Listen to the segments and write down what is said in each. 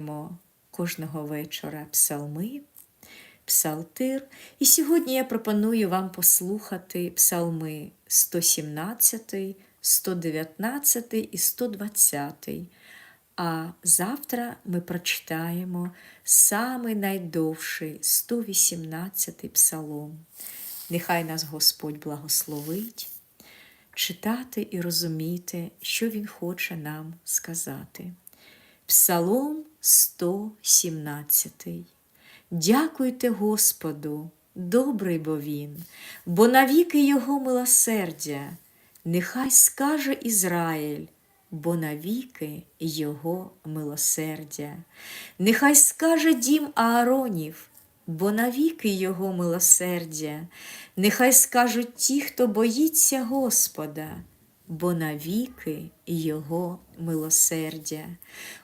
Читаємо кожного вечора псалми, псалтир. І сьогодні я пропоную вам послухати псалми 117, 119 і 120. А завтра ми прочитаємо самий найдовший 118 псалом. Нехай нас Господь благословить читати і розуміти, що Він хоче нам сказати. Псалом 117. Дякуйте Господу, добрий бо Він, бо навіки Його милосердя, нехай скаже Ізраїль, бо навіки Його милосердя, нехай скаже дім Ааронів, бо навіки Його милосердя, нехай скажуть ті, хто боїться Господа бо навіки Його милосердя.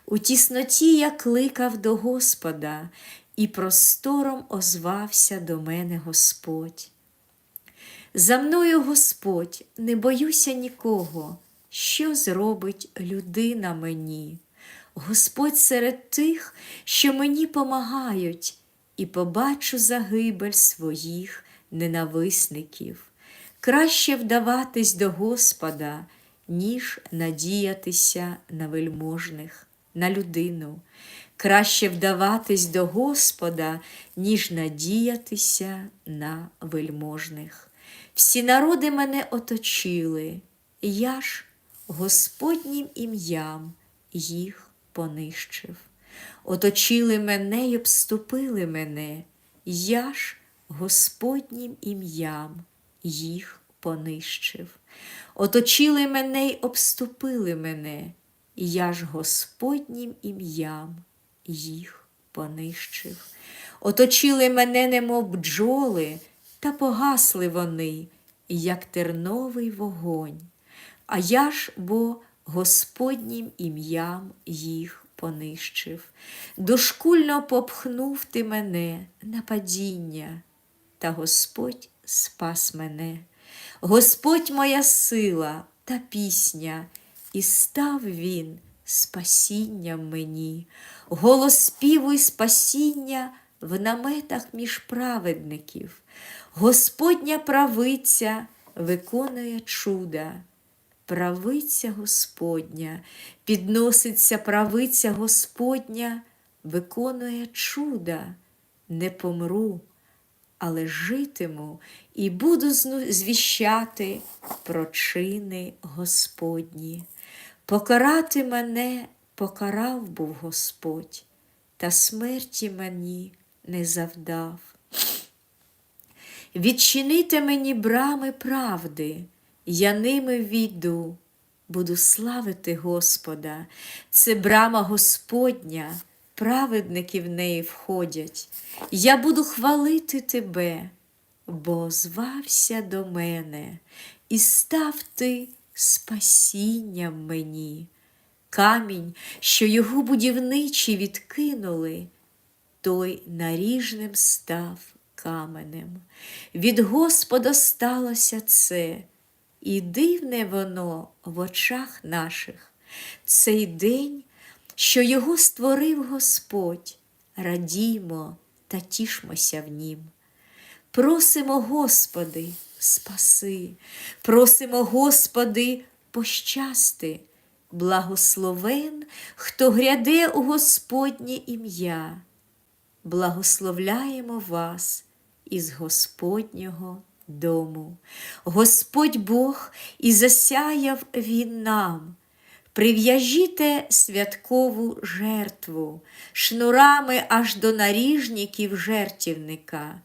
У тісноті я кликав до Господа, і простором озвався до мене Господь. За мною Господь, не боюся нікого, що зробить людина мені. Господь серед тих, що мені помагають, і побачу загибель своїх ненависників. Краще вдаватись до Господа, ніж надіятися на вельможних, на людину. Краще вдаватись до Господа, ніж надіятися на вельможних. Всі народи мене оточили, я ж Господнім ім'ям їх понищив. Оточили мене й обступили мене, я ж Господнім ім'ям їх понищив. Оточили мене й обступили мене, я ж Господнім ім'ям їх понищив. Оточили мене, немов бджоли, та погасли вони, як терновий вогонь. А я ж бо Господнім ім'ям їх понищив. Дошкульно попхнув ти мене на падіння, та Господь спас мене. Господь моя сила та пісня, і став Він спасінням мені, голос співу і спасіння в наметах між праведників. Господня правиця виконує чуда. Правиця Господня, підноситься правиця Господня, виконує чуда, не помру але житиму і буду звіщати про чини Господні. Покарати мене покарав був Господь, та смерті мені не завдав. Відчините мені брами правди, я ними війду, буду славити Господа, це брама Господня праведники в неї входять. Я буду хвалити тебе, бо звався до мене, і став ти спасінням мені. Камінь, що його будівничі відкинули, той наріжним став каменем. Від Господа сталося це, і дивне воно в очах наших. Цей день що його створив Господь, радімо та тішмося в нім. Просимо, Господи, спаси, просимо, Господи, пощасти, благословен, хто гряде у Господнє ім'я. Благословляємо вас із Господнього дому. Господь Бог і засяяв Він нам. Прив'яжіте святкову жертву, шнурами аж до наріжників жертівника.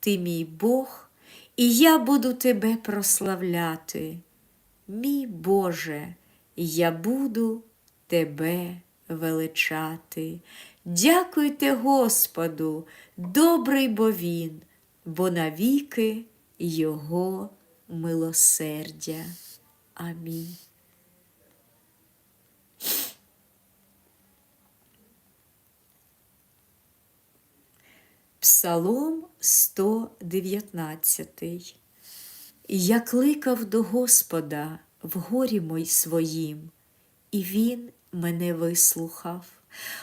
Ти мій Бог, і я буду тебе прославляти. Мій Боже, я буду тебе величати. Дякуйте Господу, добрий бо Він, бо навіки Його милосердя. Амінь. Псалом 119. Я кликав до Господа в горі мой своїм, і Він мене вислухав.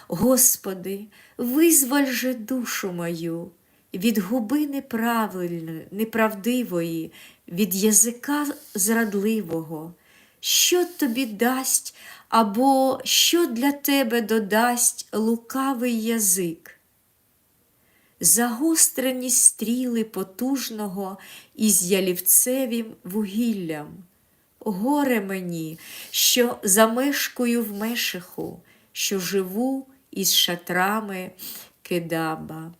Господи, визволь же душу мою від губи неправильної, неправдивої, від язика зрадливого, що тобі дасть або що для тебе додасть лукавий язик. Загострені стріли потужного із ялівцевим вугіллям. Горе мені, що замешкую в мешиху, що живу із шатрами кедаба.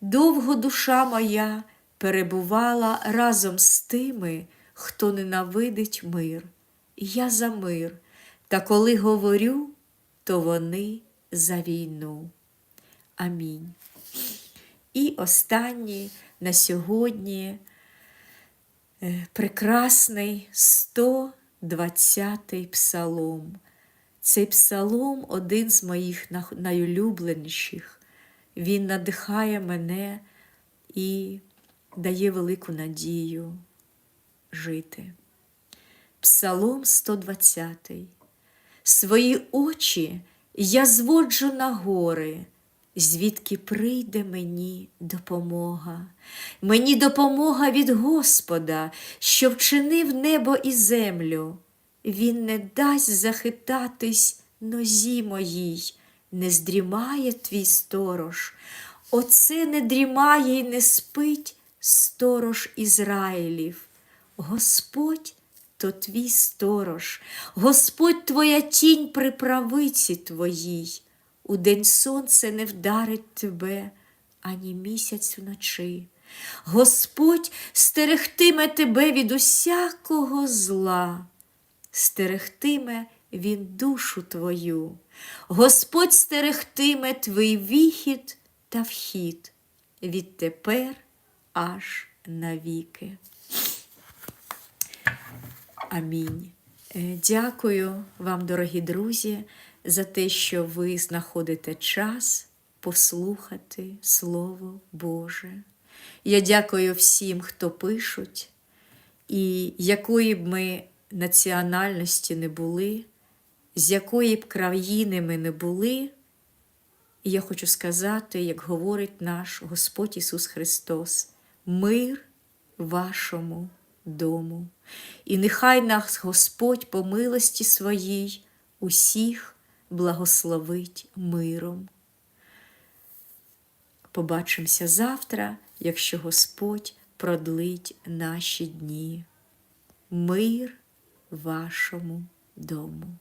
Довго душа моя перебувала разом з тими, хто ненавидить мир. Я за мир, та коли говорю, то вони за війну. Амінь. І останній на сьогодні е, прекрасний 120-й псалом. Цей псалом один з моїх найулюбленіших. Він надихає мене і дає велику надію жити. Псалом 120. Свої очі я зводжу на гори, звідки прийде мені допомога. Мені допомога від Господа, що вчинив небо і землю. Він не дасть захитатись нозі моїй, не здрімає твій сторож. Оце не дрімає й не спить сторож Ізраїлів. Господь то твій сторож, Господь твоя тінь при правиці твоїй. У день сонце не вдарить тебе, ані місяць вночі. Господь стерегтиме тебе від усякого зла, стерегтиме він душу твою. Господь стерегтиме твій вихід та вхід відтепер аж навіки. Амінь. Е, Дякую вам, дорогі друзі, за те, що ви знаходите час послухати Слово Боже. Я дякую всім, хто пишуть, і якої б ми національності не були, з якої б країни ми не були. І я хочу сказати, як говорить наш Господь Ісус Христос, мир вашому дому. І нехай нас Господь по милості своїй усіх благословить миром. Побачимося завтра, якщо Господь продлить наші дні. Мир вашому дому.